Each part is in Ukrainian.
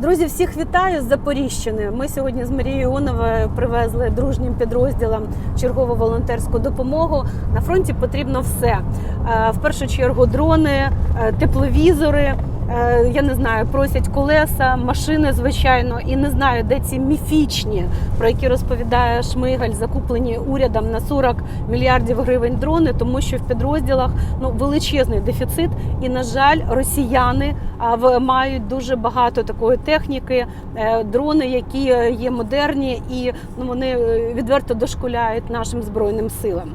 Друзі, всіх вітаю з Запоріжщини. Ми сьогодні з Марією Іоновою привезли дружнім підрозділам чергову волонтерську допомогу. На фронті потрібно все. Е, В першу чергу дрони, е, тепловізори. Е, Я не знаю, просять колеса, машини, звичайно, і не знаю, де ці міфічні, про які розповідає Шмигаль, закуплені урядом на 40 мільярдів гривень дрони, тому що в підрозділах ну величезний дефіцит, і на жаль, росіяни в- мають дуже багато такої техніки, е, дрони, які е, є модерні, і ну вони е, відверто дошкуляють нашим збройним силам.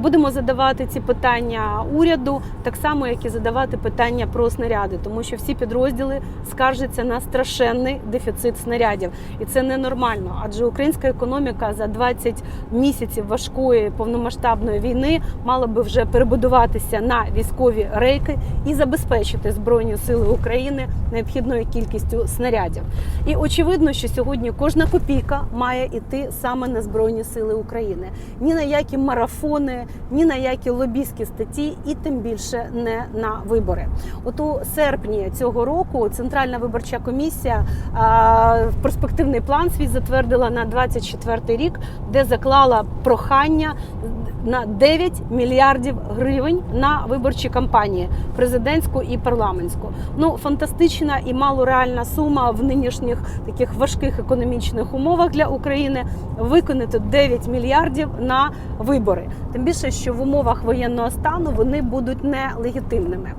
Будемо задавати ці питання уряду, так само як і задавати питання про снаряди, тому що всі підрозділи скаржаться на страшенний дефіцит снарядів, і це ненормально. Адже українська економіка за 20 місяців важкої повномасштабної війни мала би вже перебудуватися на військові рейки і забезпечити збройні сили України необхідною кількістю снарядів. І очевидно, що сьогодні кожна копійка має йти саме на збройні сили України. Ні на які марафони, ні на які лобійські статті, і тим більше не на вибори. От у серпні цього року Центральна виборча комісія перспективний план свій затвердила на 24 рік, де заклала прохання на 9 мільярдів гривень на виборчі кампанії президентську і парламентську. Ну фантастична і малореальна сума в нинішніх таких важких економічних умовах для України виконати 9 мільярдів на вибори. Тим більше, що в умовах воєнного стану вони будуть нелегітимними.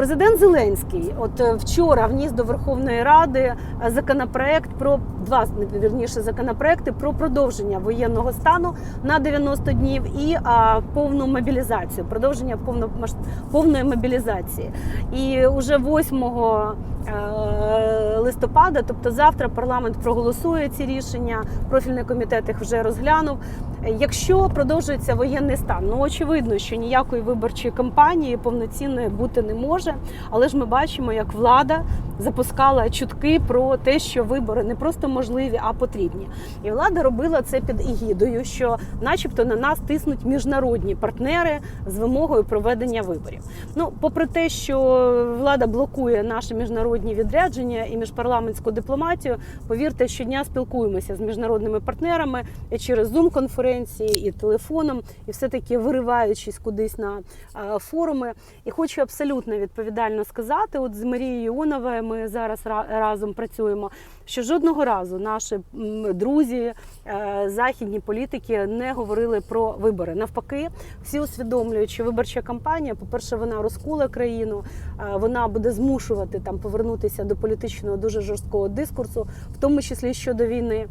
Президент Зеленський, от е, вчора вніс до Верховної Ради е, законопроект про два вірніше законопроекти про продовження воєнного стану на 90 днів і а, повну мобілізацію, продовження повно, повної мобілізації. І уже 8 е, листопада, тобто завтра, парламент проголосує ці рішення. Профільний комітет їх вже розглянув. Якщо продовжується воєнний стан, ну очевидно, що ніякої виборчої кампанії повноцінної бути не може. Але ж ми бачимо, як влада запускала чутки про те, що вибори не просто можливі, а потрібні. І влада робила це під егідою, що, начебто, на нас тиснуть міжнародні партнери з вимогою проведення виборів. Ну, попри те, що влада блокує наші міжнародні відрядження і міжпарламентську дипломатію, повірте, щодня спілкуємося з міжнародними партнерами і через зум конференції, і телефоном, і все таки вириваючись кудись на форуми. І хочу абсолютно відповідально сказати: от з Марією Іоновою ми зараз ра- разом працюємо. Що жодного разу наші друзі, е, західні політики не говорили про вибори. Навпаки, всі усвідомлюють, що виборча кампанія, по-перше, вона розкула країну, вона буде змушувати там повернутися до політичного дуже жорсткого дискурсу, в тому числі щодо війни.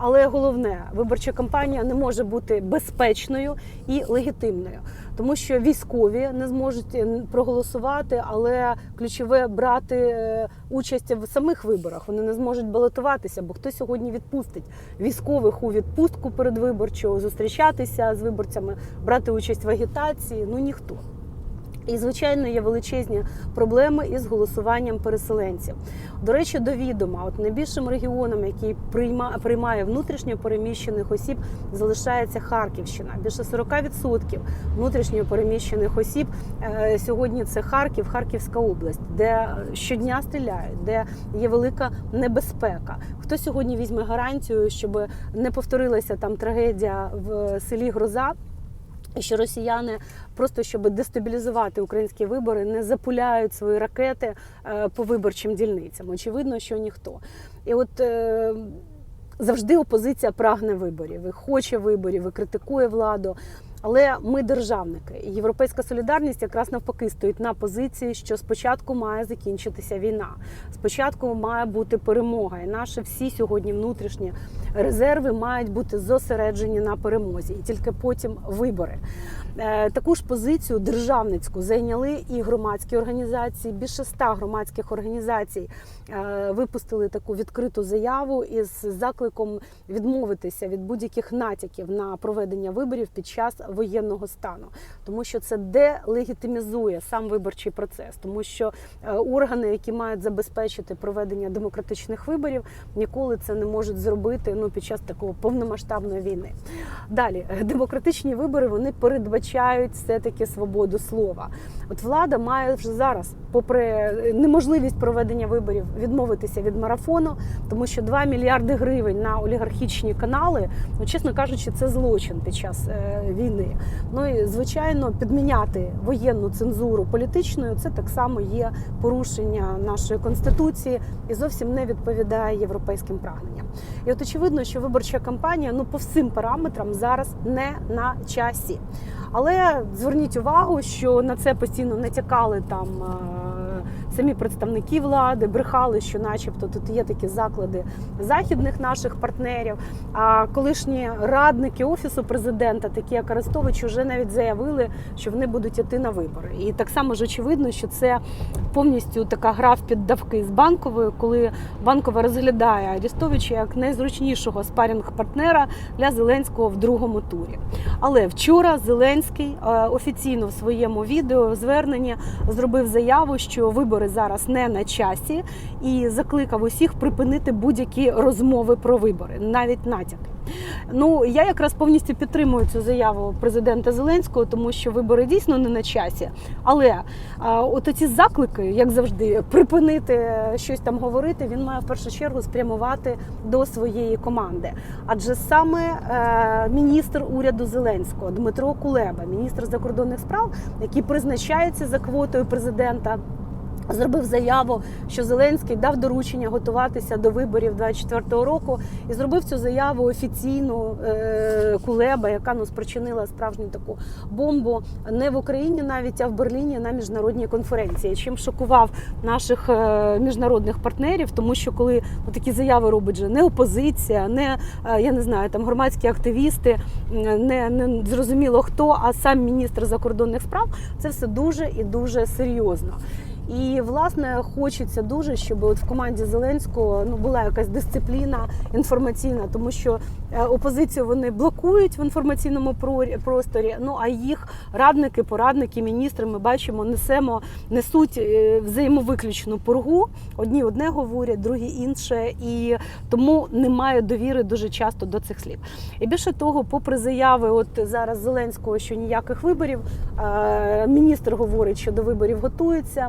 Але головне, виборча кампанія не може бути безпечною і легітимною, тому що військові не зможуть е, проголосувати, але ключове брати е, участь в самих виборах. Вони не зможуть балотуватися, бо хто сьогодні відпустить військових у відпустку передвиборчу, зустрічатися з виборцями, брати участь в агітації. Ну ніхто. І, звичайно, є величезні проблеми із голосуванням переселенців. До речі, до відома, от найбільшим регіоном, який прийма, приймає внутрішньо переміщених осіб, залишається Харківщина. Більше 40% внутрішньо переміщених осіб е, сьогодні це Харків, Харківська область, де щодня стріляють, де є велика небезпека. Хто сьогодні візьме гарантію, щоб не повторилася там трагедія в селі Гроза? Що росіяни просто щоб дестабілізувати українські вибори, не запуляють свої ракети е, по виборчим дільницям. Очевидно, що ніхто. І от е, завжди опозиція прагне виборів, і хоче виборів, і критикує владу. Але ми державники, європейська солідарність якраз навпаки стоїть на позиції, що спочатку має закінчитися війна, спочатку має бути перемога, і наші всі сьогодні внутрішні резерви мають бути зосереджені на перемозі, і тільки потім вибори. Е, Таку ж позицію державницьку зайняли і громадські організації. Більше ста громадських організацій е, випустили таку відкриту заяву із закликом відмовитися від будь-яких натяків на проведення виборів під час воєнного стану, тому що це делегітимізує сам виборчий процес, тому що е, органи, які мають забезпечити проведення демократичних виборів, ніколи це не можуть зробити ну під час такого повномасштабної війни. Далі демократичні вибори вони передбачають все таки свободу слова. От влада має вже зараз, попри е, неможливість проведення виборів, відмовитися від марафону, тому що 2 мільярди гривень на олігархічні канали, ну чесно кажучи, це злочин під час е, війни. Ну і звичайно, підміняти воєнну цензуру політичною це так само є порушення нашої конституції і зовсім не відповідає європейським прагненням. І от очевидно, що виборча кампанія ну по всім параметрам зараз не на часі. Але зверніть увагу, що на це постійно натякали там. Самі представники влади брехали, що, начебто, тут є такі заклади західних наших партнерів. А колишні радники офісу президента, такі як Арестович, вже навіть заявили, що вони будуть йти на вибори. І так само ж очевидно, що це повністю така гра в піддавки з банковою, коли банкова розглядає Арестовича як найзручнішого спарінг-партнера для Зеленського в другому турі. Але вчора Зеленський е, офіційно в своєму відео зверненні зробив заяву, що вибори зараз не на часі, і закликав усіх припинити будь-які розмови про вибори, навіть натяки. Ну я якраз повністю підтримую цю заяву президента Зеленського, тому що вибори дійсно не на часі. Але а, от ці заклики, як завжди, припинити щось там говорити, він має в першу чергу спрямувати до своєї команди. Адже саме е, міністр уряду Зеленського Дмитро Кулеба, міністр закордонних справ, який призначається за квотою президента. Зробив заяву, що Зеленський дав доручення готуватися до виборів 24-го року, і зробив цю заяву офіційну е, Кулеба, яка ну спричинила справжню таку бомбу не в Україні, навіть а в Берліні на міжнародній конференції. Чим шокував наших е, міжнародних партнерів, тому що коли ну, такі заяви робить же не опозиція, не е, я не знаю, там громадські активісти, не, не зрозуміло хто, а сам міністр закордонних справ, це все дуже і дуже серйозно. І власне хочеться дуже, щоб от в команді Зеленського ну була якась дисципліна інформаційна, тому що е, опозицію вони блокують в інформаційному просторі. Ну а їх радники, порадники, міністри ми бачимо, несемо несуть е, взаємовиключну пургу. Одні одне говорять, другі інше, і тому немає довіри дуже часто до цих слів. І більше того, попри заяви, от зараз Зеленського, що ніяких виборів, е, міністр говорить, що до виборів готується.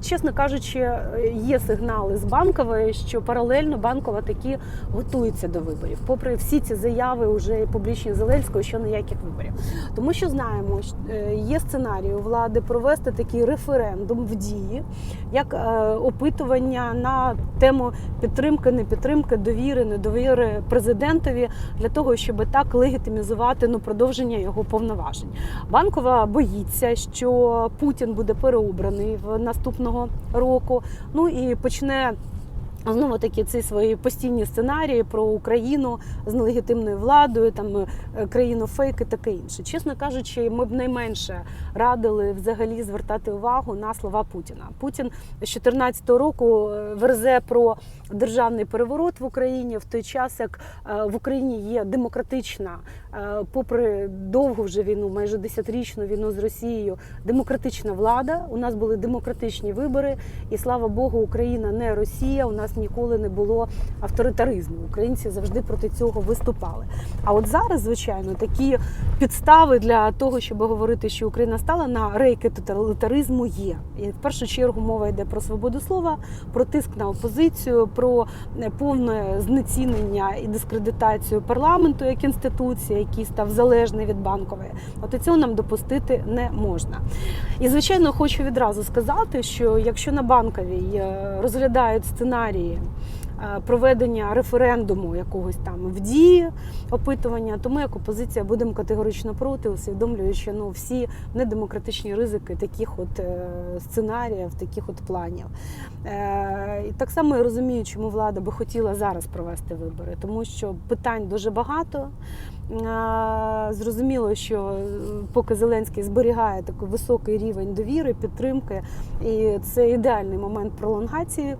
Чесно кажучи, є сигнали з банкової, що паралельно банкова таки готується до виборів, попри всі ці заяви уже публічні Зеленського, що ніяких виборів. Тому що знаємо, е, є сценарій у влади провести такий референдум в дії, як е, опитування на тему підтримки, не підтримки, довіри, недовіри президентові для того, щоб так легітимізувати ну продовження його повноважень. Банкова боїться, що Путін буде переобраний наступного року. Ну і почне. Знову таки ці свої постійні сценарії про Україну з нелегітимною владою, там е, країну фейк і таке інше. Чесно кажучи, ми б найменше радили взагалі звертати увагу на слова Путіна. Путін з 2014 року е, верзе про державний переворот в Україні в той час, як е, в Україні є демократична, попри довгу вже війну, майже десятирічну війну з Росією, демократична влада. У нас були демократичні вибори, і слава Богу, Україна не Росія. У нас ніколи не було авторитаризму. Українці завжди проти цього виступали. А от зараз, звичайно, такі підстави для того, щоб говорити, що Україна стала на рейки тоталітаризму, є. І в першу чергу мова йде про свободу слова, про тиск на опозицію, про е, повне знецінення і дискредитацію парламенту як інституції, який став залежний від банкової. От цього нам допустити не можна. І звичайно, хочу відразу сказати, що якщо на банковій е, розглядають сценарії. Е, Проведення референдуму якогось там в дії опитування, то ми як опозиція будемо категорично проти, усвідомлюючи ну всі недемократичні ризики таких от е, сценаріїв, таких от планів. Е, І так само я розумію, чому влада би хотіла зараз провести вибори, тому що питань дуже багато. Зрозуміло, що поки Зеленський зберігає такий високий рівень довіри, підтримки, і це ідеальний момент пролонгації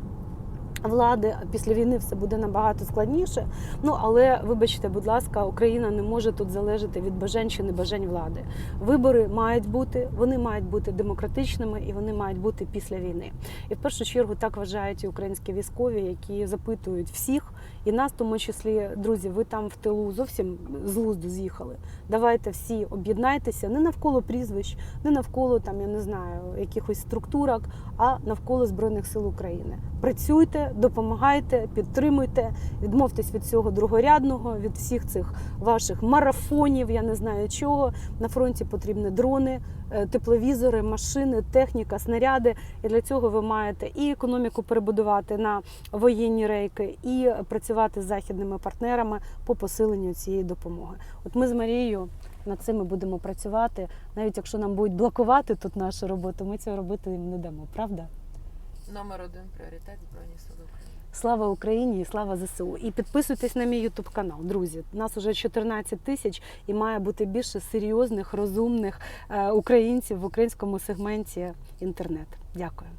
Влади після війни все буде набагато складніше. Ну але вибачте, будь ласка, Україна не може тут залежати від бажань чи небажань влади. Вибори мають бути, вони мають бути демократичними і вони мають бути після війни. І в першу чергу так вважають і українські військові, які запитують всіх, і нас, в тому числі, друзі, ви там в тилу зовсім з лузду з'їхали. Давайте всі об'єднайтеся не навколо прізвищ, не навколо там, я не знаю, якихось структурок, а навколо збройних сил України. Працюйте, допомагайте, підтримуйте, відмовтесь від цього другорядного, від всіх цих ваших марафонів. Я не знаю чого. На фронті потрібні дрони, е, тепловізори, машини, техніка, снаряди. І для цього ви маєте і економіку перебудувати на воєнні рейки, і працювати з західними партнерами по посиленню цієї допомоги. От ми з Марією над цим і будемо працювати. Навіть якщо нам будуть блокувати тут нашу роботу, ми цього робити їм не дамо, правда? Номер один пріоритет Збройні Сили України. Слава Україні і слава ЗСУ. І підписуйтесь на мій Ютуб канал. Друзі, нас уже 14 тисяч і має бути більше серйозних, розумних е, українців в українському сегменті інтернет. Дякую.